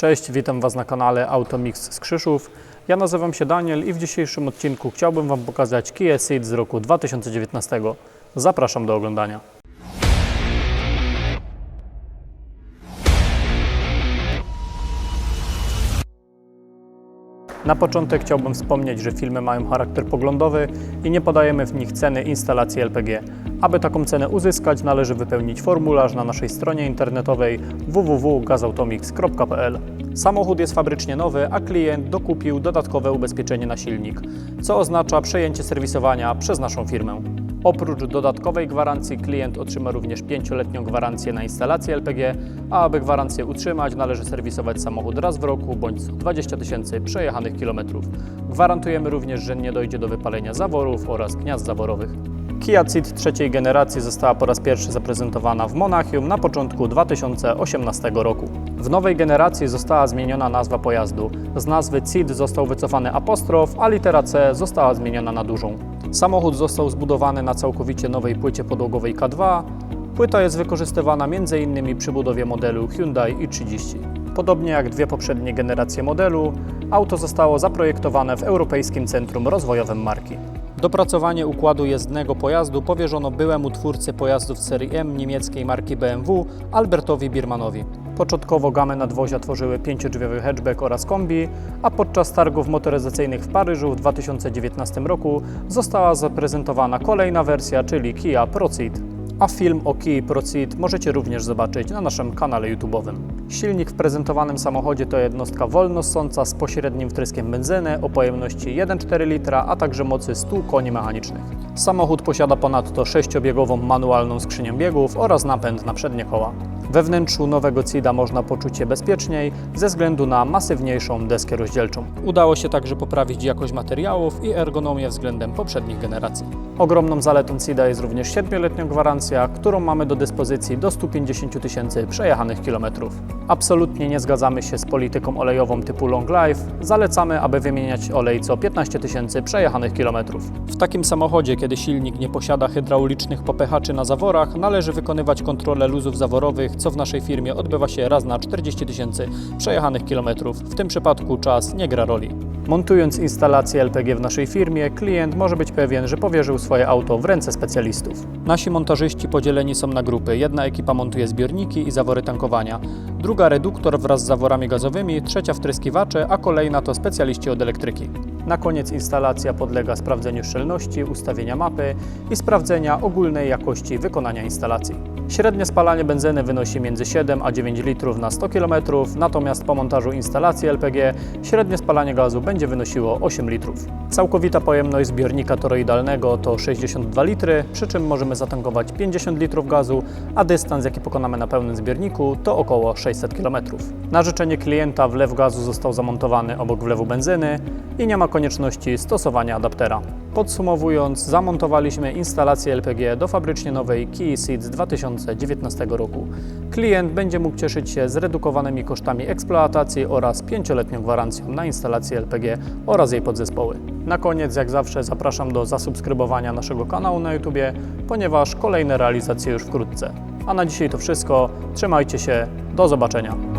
Cześć, witam Was na kanale Automix z Krzyszów. Ja nazywam się Daniel i w dzisiejszym odcinku chciałbym Wam pokazać Kia Ceed z roku 2019. Zapraszam do oglądania. Na początek chciałbym wspomnieć, że filmy mają charakter poglądowy i nie podajemy w nich ceny instalacji LPG. Aby taką cenę uzyskać, należy wypełnić formularz na naszej stronie internetowej www.gazautomix.pl. Samochód jest fabrycznie nowy, a klient dokupił dodatkowe ubezpieczenie na silnik, co oznacza przejęcie serwisowania przez naszą firmę. Oprócz dodatkowej gwarancji klient otrzyma również 5-letnią gwarancję na instalację LPG, a aby gwarancję utrzymać należy serwisować samochód raz w roku bądź co 20 tysięcy przejechanych kilometrów. Gwarantujemy również, że nie dojdzie do wypalenia zaworów oraz gniazd zaworowych. Kia Ceed trzeciej generacji została po raz pierwszy zaprezentowana w Monachium na początku 2018 roku. W nowej generacji została zmieniona nazwa pojazdu. Z nazwy Ceed został wycofany apostrof, a litera C została zmieniona na dużą. Samochód został zbudowany na całkowicie nowej płycie podłogowej K2. Płyta jest wykorzystywana m.in. przy budowie modelu Hyundai i30. Podobnie jak dwie poprzednie generacje modelu, auto zostało zaprojektowane w Europejskim Centrum Rozwojowym marki. Dopracowanie układu jezdnego pojazdu powierzono byłemu twórcy pojazdów serii M niemieckiej marki BMW Albertowi Birmanowi. Początkowo gamę nadwozia tworzyły pięciodrzwiowy hatchback oraz kombi, a podczas targów motoryzacyjnych w Paryżu w 2019 roku została zaprezentowana kolejna wersja, czyli Kia Proceed. A film o Kia Proceed możecie również zobaczyć na naszym kanale YouTube'owym. Silnik w prezentowanym samochodzie to jednostka wolnossąca z pośrednim wtryskiem benzyny o pojemności 1,4 litra, a także mocy 100 koni mechanicznych. Samochód posiada ponadto sześciobiegową manualną skrzynię biegów oraz napęd na przednie koła. We wnętrzu nowego CIDA można poczuć się bezpieczniej ze względu na masywniejszą deskę rozdzielczą. Udało się także poprawić jakość materiałów i ergonomię względem poprzednich generacji. Ogromną zaletą CIDA jest również 7-letnia gwarancja, którą mamy do dyspozycji do 150 000 tysięcy przejechanych kilometrów. Absolutnie nie zgadzamy się z polityką olejową typu long life. Zalecamy, aby wymieniać olej co 15 000 tysięcy przejechanych kilometrów. W takim samochodzie, kiedy silnik nie posiada hydraulicznych popychaczy na zaworach, należy wykonywać kontrolę luzów zaworowych, co w naszej firmie odbywa się raz na 40 tysięcy przejechanych kilometrów. W tym przypadku czas nie gra roli. Montując instalację LPG w naszej firmie, klient może być pewien, że powierzył swoje auto w ręce specjalistów. Nasi montażyści podzieleni są na grupy. Jedna ekipa montuje zbiorniki i zawory tankowania, druga reduktor wraz z zaworami gazowymi, trzecia wtryskiwacze, a kolejna to specjaliści od elektryki. Na koniec instalacja podlega sprawdzeniu szczelności, ustawienia mapy i sprawdzenia ogólnej jakości wykonania instalacji. Średnie spalanie benzyny wynosi między 7 a 9 litrów na 100 km, natomiast po montażu instalacji LPG średnie spalanie gazu będzie wynosiło 8 litrów. Całkowita pojemność zbiornika toroidalnego to 62 litry, przy czym możemy zatankować 50 litrów gazu, a dystans jaki pokonamy na pełnym zbiorniku to około 600 km. Na życzenie klienta wlew gazu został zamontowany obok wlewu benzyny i nie ma konieczności stosowania adaptera. Podsumowując, zamontowaliśmy instalację LPG do fabrycznie nowej Kia Ceed z 2019 roku. Klient będzie mógł cieszyć się zredukowanymi kosztami eksploatacji oraz 5-letnią gwarancją na instalację LPG oraz jej podzespoły. Na koniec, jak zawsze, zapraszam do zasubskrybowania naszego kanału na YouTube, ponieważ kolejne realizacje już wkrótce. A na dzisiaj to wszystko. Trzymajcie się, do zobaczenia.